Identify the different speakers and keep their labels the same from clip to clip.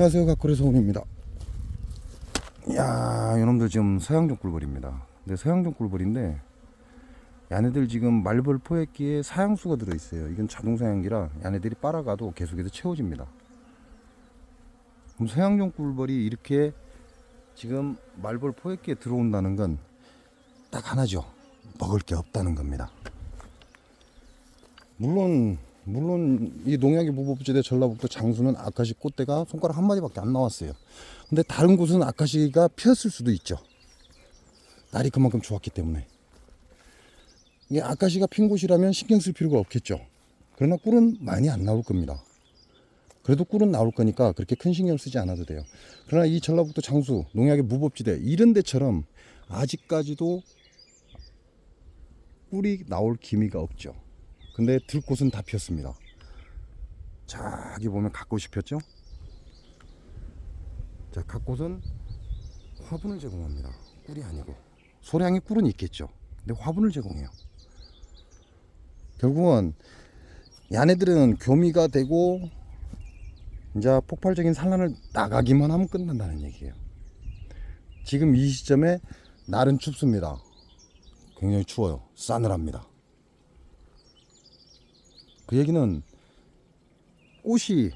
Speaker 1: 안녕하세요. 각골의 소원입니다. 야 이놈들 지금 서양종 꿀벌입니다. 근데 서양종 꿀벌인데 야네들 지금 말벌 포획기에 사양수가 들어있어요. 이건 자동 사양기라 야네들이 빨아가도 계속해서 채워집니다. 그럼 서양종 꿀벌이 이렇게 지금 말벌 포획기에 들어온다는 건 딱 하나죠. 먹을 게 없다는 겁니다. 물론 물론 이 농약의 무법지대 전라북도 장수는 아카시 꽃대가 손가락 한 마디밖에 안 나왔어요. 근데 다른 곳은 아카시가 피었을 수도 있죠. 날이 그만큼 좋았기 때문에. 이게 아카시가 핀 곳이라면 신경 쓸 필요가 없겠죠. 그러나 꿀은 많이 안 나올 겁니다. 그래도 꿀은 나올 거니까 그렇게 큰 신경 쓰지 않아도 돼요. 그러나 이 전라북도 장수 농약의 무법지대 이런 데처럼 아직까지도 꿀이 나올 기미가 없죠. 근데 들꽃은 다 피었습니다. 자, 여기 보면 갓꽃이 폈죠? 자, 갓꽃은 화분을 제공합니다. 꿀이 아니고. 소량의 꿀은 있겠죠. 근데 화분을 제공해요. 결국은 야네들은 교미가 되고 이제 폭발적인 산란을 나가기만 하면 끝난다는 얘기예요. 지금 이 시점에 날은 춥습니다. 굉장히 추워요. 싸늘합니다. 그 얘기는 꽃이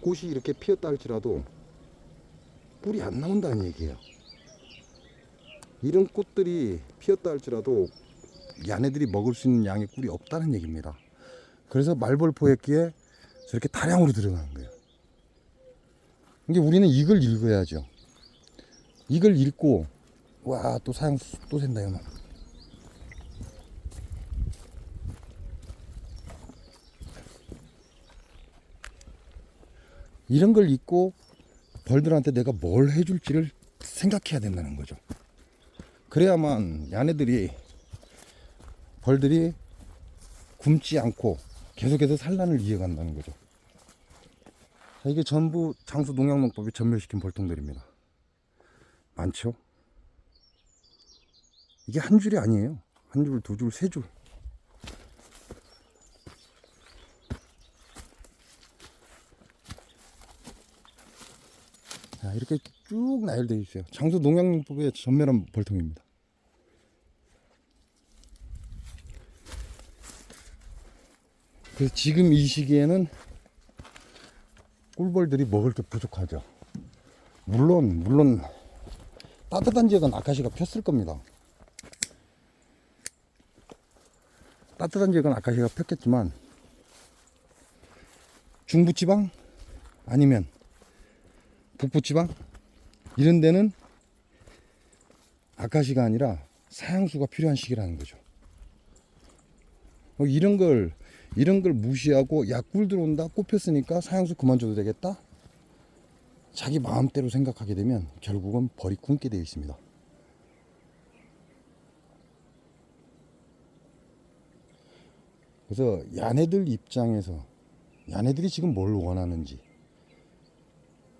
Speaker 1: 꽃이 이렇게 피었다 할지라도 꿀이 안 나온다는 얘기예요. 이런 꽃들이 피었다 할지라도 야네들이 먹을 수 있는 양의 꿀이 없다는 얘기입니다. 그래서 말벌 포획기에 저렇게 다량으로 들어가는 거예요. 이게 우리는 이걸 읽어야죠. 이걸 읽고 와 또 사양 또 샌다 이놈. 이런 걸 잊고 벌들한테 내가 뭘 해줄지를 생각해야 된다는 거죠. 그래야만 야네들이 벌들이 굶지 않고 계속해서 산란을 이어간다는 거죠. 자, 이게 전부 장수 농약농법이 전멸시킨 벌통들입니다. 많죠? 이게 한 줄이 아니에요. 한 줄, 두 줄, 세 줄. 자, 이렇게 쭉 나열되어 있어요. 장수 농약용법의 전멸한 벌통입니다. 그래서 지금 이 시기에는 꿀벌들이 먹을 게 부족하죠. 물론, 물론, 따뜻한 지역은 아카시가 폈을 겁니다. 따뜻한 지역은 아카시가 폈겠지만, 중부지방? 아니면 북부지방 이런 데는 아카시가 아니라 사양수가 필요한 시기라는 거죠. 뭐 이런 걸 이런 걸 무시하고 약꿀 들어온다 꽃 폈으니까 사양수 그만 줘도 되겠다. 자기 마음대로 생각하게 되면 결국은 벌이 굶게 되어 있습니다. 그래서 야네들 입장에서 야네들이 지금 뭘 원하는지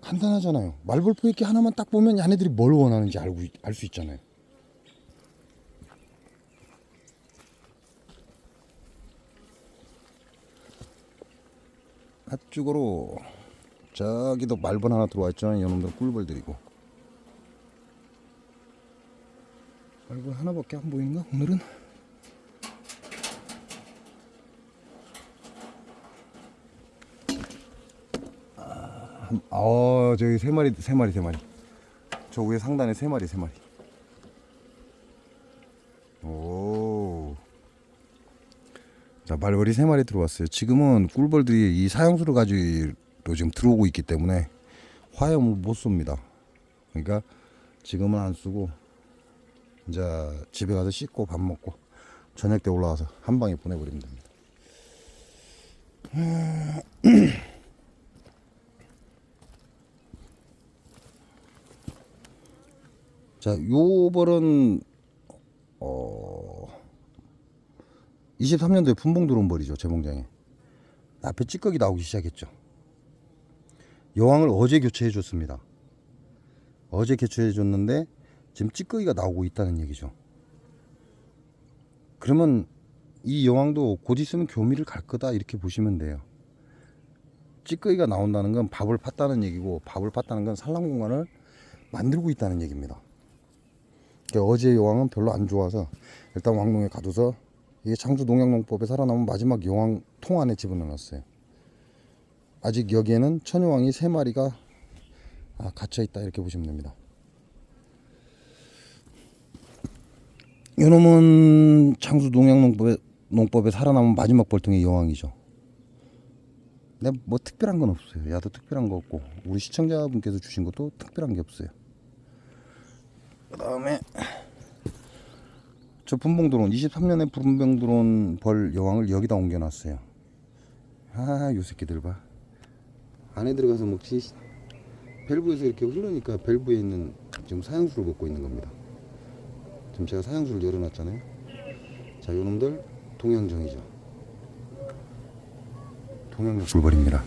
Speaker 1: 간단하잖아요. 말벌포 이렇게 하나만 딱 보면 야네들이 뭘 원하는지 알고 알 수 있잖아요. 앞쪽으로 저기도 말벌 하나 들어와 있죠. 이놈들 꿀벌들이고. 말벌 하나밖에 안 보이는가 오늘은? 어 저기 세 마리 세 마리 세 마리. 저 위에 상단에 세 마리 세 마리. 오. 자 말벌이 세 마리 들어왔어요. 지금은 꿀벌들이 이 사형수를 가지고 지금 들어오고 있기 때문에 화염을 못 쏩니다. 그러니까 지금은 안 쓰고 이제 집에 가서 씻고 밥 먹고 저녁 때 올라와서 한 방에 보내버리면 됩니다 자, 요 벌은 어 23년도에 분봉 들어온 벌이죠, 재봉장에. 앞에 찌꺼기 나오기 시작했죠. 여왕을 어제 교체해 줬습니다. 어제 교체해 줬는데 지금 찌꺼기가 나오고 있다는 얘기죠. 그러면 이 여왕도 곧 있으면 교미를 갈 거다 이렇게 보시면 돼요. 찌꺼기가 나온다는 건 밥을 팠다는 얘기고 밥을 팠다는 건 산란 공간을 만들고 있다는 얘기입니다. 어제 여왕은 별로 안 좋아서 일단 왕농에 가둬서 이게 창조 농약농법에 살아남은 마지막 여왕 통 안에 집어넣었어요. 아직 여기에는 천여왕이 세 마리가 아, 갇혀 있다 이렇게 보시면 됩니다. 이놈은 창수 농약농법에 농법에 살아남은 마지막 벌통의 여왕이죠. 근데 뭐 특별한 건 없어요. 야도 특별한 거 없고 우리 시청자분께서 주신 것도 특별한 게 없어요. 그 다음에 저 분봉 드론 23년에 분봉 드론 벌 여왕을 여기다 옮겨놨어요. 아, 요 새끼들 봐. 안에 들어가서 먹지. 밸브에서 이렇게 흐르니까 밸브에 있는 지금 사형수를 먹고 있는 겁니다. 지금 제가 사형수를 열어놨잖아요. 자, 요놈들 동양정이죠. 동양적 꿀벌입니다.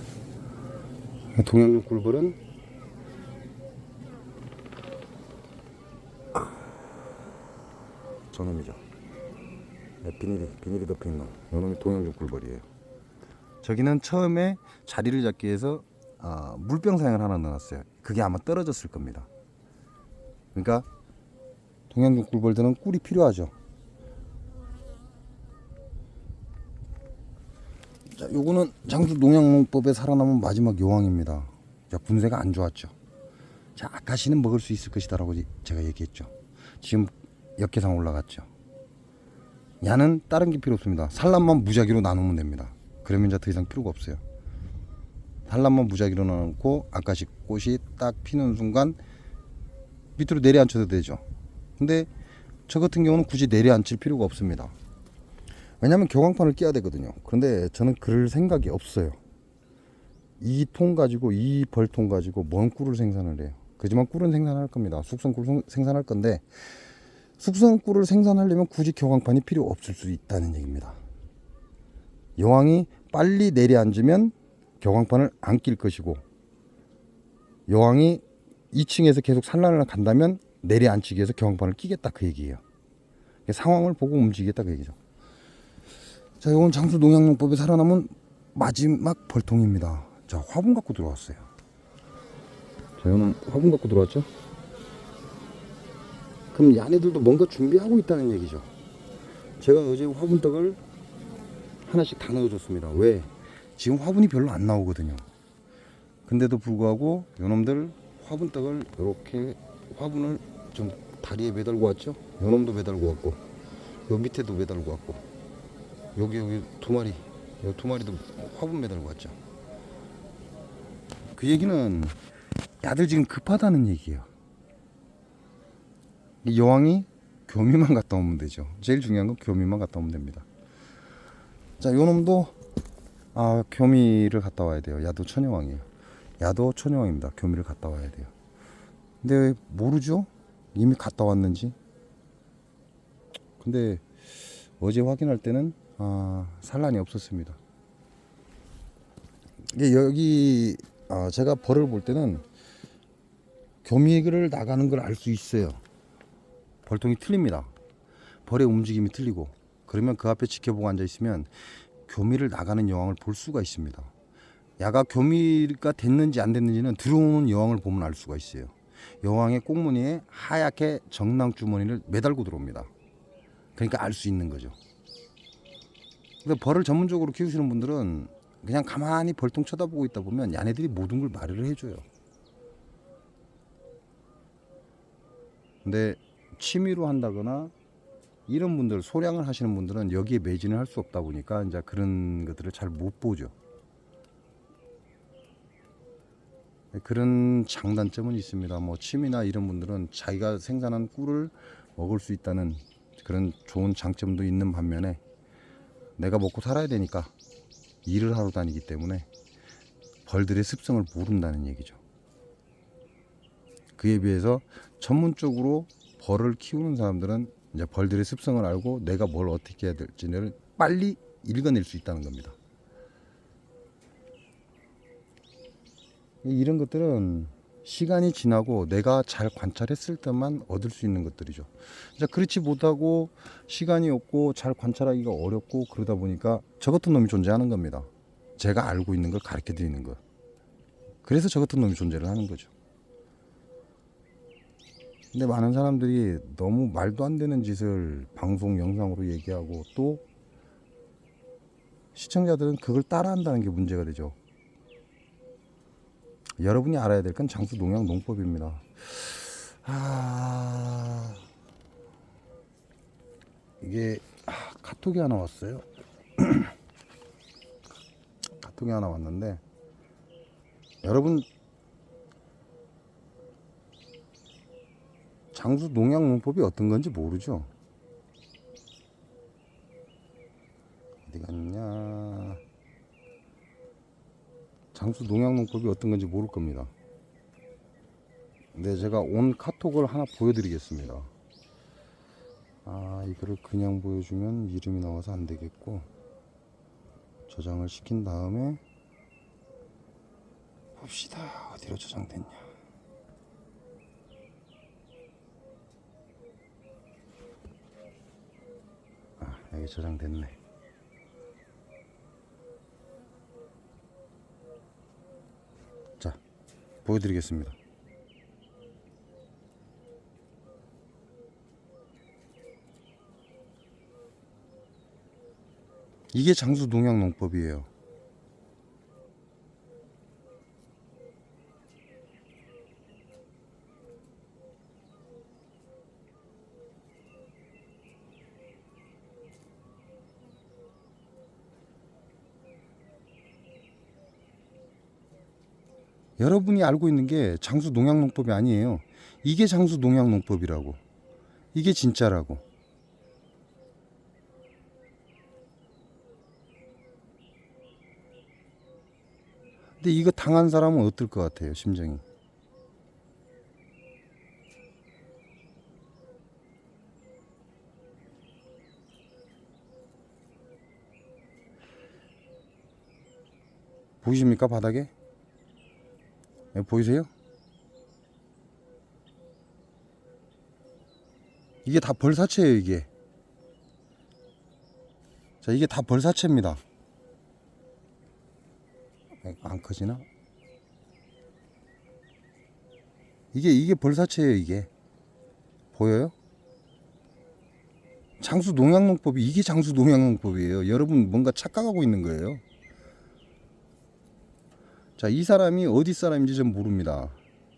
Speaker 1: 동양적 꿀벌은 저놈이죠. 네, 비닐이 비닐이 덮여 있는 요놈이 동양적 꿀벌이에요. 저기는 처음에 자리를 잡기 위해서 아, 물병상을 하나 넣었어요. 그게 아마 떨어졌을 겁니다. 그러니까 동양적 꿀벌들은 꿀이 필요하죠. 자, 요거는 장수 농약농법에 살아남은 마지막 여왕입니다. 자, 분쇄가 안 좋았죠. 자, 아까시는 먹을 수 있을 것이다라고 제가 얘기했죠. 지금 역계상 올라갔죠. 야는 다른 게 필요 없습니다. 산란만 무작위로 나누면 됩니다. 그러면 이제 더 이상 필요가 없어요. 산란만 무작위로 나누고 아까시 꽃이 딱 피는 순간 밑으로 내려앉혀도 되죠. 근데 저 같은 경우는 굳이 내려앉힐 필요가 없습니다. 왜냐하면 교광판을 끼야 되거든요. 그런데 저는 그럴 생각이 없어요. 이 통 가지고 이 벌통 가지고 뭔 꿀을 생산을 해요. 그지만 꿀은 생산할 겁니다. 숙성 꿀 생- 생산할 건데 숙성꿀을 생산하려면 굳이 교광판이 필요 없을 수 있다는 얘기입니다. 여왕이 빨리 내려앉으면 교광판을 안 낄 것이고 여왕이 2층에서 계속 산란을 간다면 내려앉히기 위해서 교광판을 끼겠다 그 얘기예요. 상황을 보고 움직이겠다 그 얘기죠. 자, 이건 장수 농약농법에 살아남은 마지막 벌통입니다. 자, 화분 갖고 들어왔어요. 자, 이거는 화분 갖고 들어왔죠? 그럼 야네들도 뭔가 준비하고 있다는 얘기죠. 제가 어제 화분떡을 하나씩 다 넣어줬습니다. 왜? 지금 화분이 별로 안 나오거든요. 근데도 불구하고 요놈들 화분떡을 이렇게 화분을 좀 다리에 매달고 왔죠? 요놈도 매달고 왔고 요 밑에도 매달고 왔고 여기 여기 두 마리 요 두 마리도 화분 매달고 왔죠. 그 얘기는 야들 지금 급하다는 얘기예요. 이 여왕이 교미만 갔다 오면 되죠. 제일 중요한 건 교미만 갔다 오면 됩니다. 자, 요 놈도 아 교미를 갔다 와야 돼요. 야도 천여왕이에요. 야도 천여왕입니다. 교미를 갔다 와야 돼요. 근데 왜 모르죠? 이미 갔다 왔는지. 근데 어제 확인할 때는 아, 산란이 없었습니다. 이게 여기 아, 제가 벌을 볼 때는 교미를 나가는 걸 알 수 있어요. 벌통이 틀립니다. 벌의 움직임이 틀리고 그러면 그 앞에 지켜보고 앉아 있으면 교미를 나가는 여왕을 볼 수가 있습니다. 야가 교미가 됐는지 안 됐는지는 들어오는 여왕을 보면 알 수가 있어요. 여왕의 꽁무니에 하얗게 정랑 주머니를 매달고 들어옵니다. 그러니까 알 수 있는 거죠. 근데 벌을 전문적으로 키우시는 분들은 그냥 가만히 벌통 쳐다보고 있다 보면 야네들이 모든 걸 말을 해줘요. 근데 취미로 한다거나 이런 분들 소량을 하시는 분들은 여기에 매진을 할 수 없다 보니까 이제 그런 것들을 잘 못 보죠. 그런 장단점은 있습니다. 뭐 취미나 이런 분들은 자기가 생산한 꿀을 먹을 수 있다는 그런 좋은 장점도 있는 반면에 내가 먹고 살아야 되니까 일을 하러 다니기 때문에 벌들의 습성을 모른다는 얘기죠. 그에 비해서 전문적으로 벌을 키우는 사람들은 이제 벌들의 습성을 알고 내가 뭘 어떻게 해야 될지를 빨리 읽어낼 수 있다는 겁니다. 이런 것들은 시간이 지나고 내가 잘 관찰했을 때만 얻을 수 있는 것들이죠. 그렇지 못하고 시간이 없고 잘 관찰하기가 어렵고 그러다 보니까 저 같은 놈이 존재하는 겁니다. 제가 알고 있는 걸 가르쳐 드리는 거. 그래서 저 같은 놈이 존재를 하는 거죠. 근데 많은 사람들이 너무 말도 안 되는 짓을 방송 영상으로 얘기하고 또 시청자들은 그걸 따라한다는 게 문제가 되죠. 여러분이 알아야 될 건 장수 농약 농법입니다. 아 이게 아, 카톡이 하나 왔어요. 카톡이 하나 왔는데 여러분 장수 농약 농법이 어떤 건지 모르죠? 어디 갔냐? 장수 농약 농법이 어떤 건지 모를 겁니다. 근데 제가 온 카톡을 하나 보여드리겠습니다. 아, 이거를 그냥 보여주면 이름이 나와서 안 되겠고, 저장을 시킨 다음에, 봅시다. 어디로 저장됐냐. 아, 여기 저장됐네. 자, 보여드리겠습니다. 이게 장수 농약 농법이에요. 여러분이 알고 있는 게 장수 농약 농법이 아니에요. 이게 장수 농약 농법이라고. 이게 진짜라고. 근데 이거 당한 사람은 어떨 것 같아요, 심정이? 보이십니까, 바닥에? 예, 보이세요? 이게 다 벌사체예요, 이게. 자, 이게 다 벌사체입니다. 안 커지나? 이게 이게 벌사체예요 이게 보여요? 장수 농약농법이 이게 장수 농약농법이에요. 여러분 뭔가 착각하고 있는 거예요. 자, 이 사람이 어디 사람인지 전 모릅니다.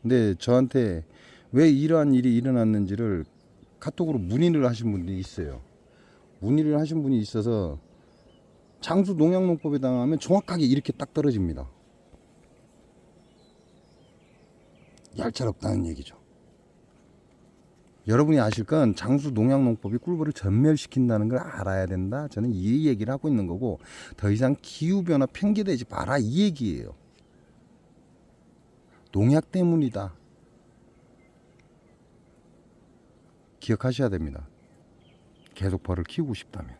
Speaker 1: 근데 저한테 왜 이러한 일이 일어났는지를 카톡으로 문의를 하신 분이 있어요. 문의를 하신 분이 있어서 장수 농약농법에 당하면 정확하게 이렇게 딱 떨어집니다. 얄짤없다는 얘기죠. 여러분이 아실 건 장수 농약농법이 꿀벌을 전멸시킨다는 걸 알아야 된다. 저는 이 얘기를 하고 있는 거고 더 이상 기후변화 핑계대지 마라 이 얘기예요. 농약 때문이다. 기억하셔야 됩니다. 계속 벌을 키우고 싶다면.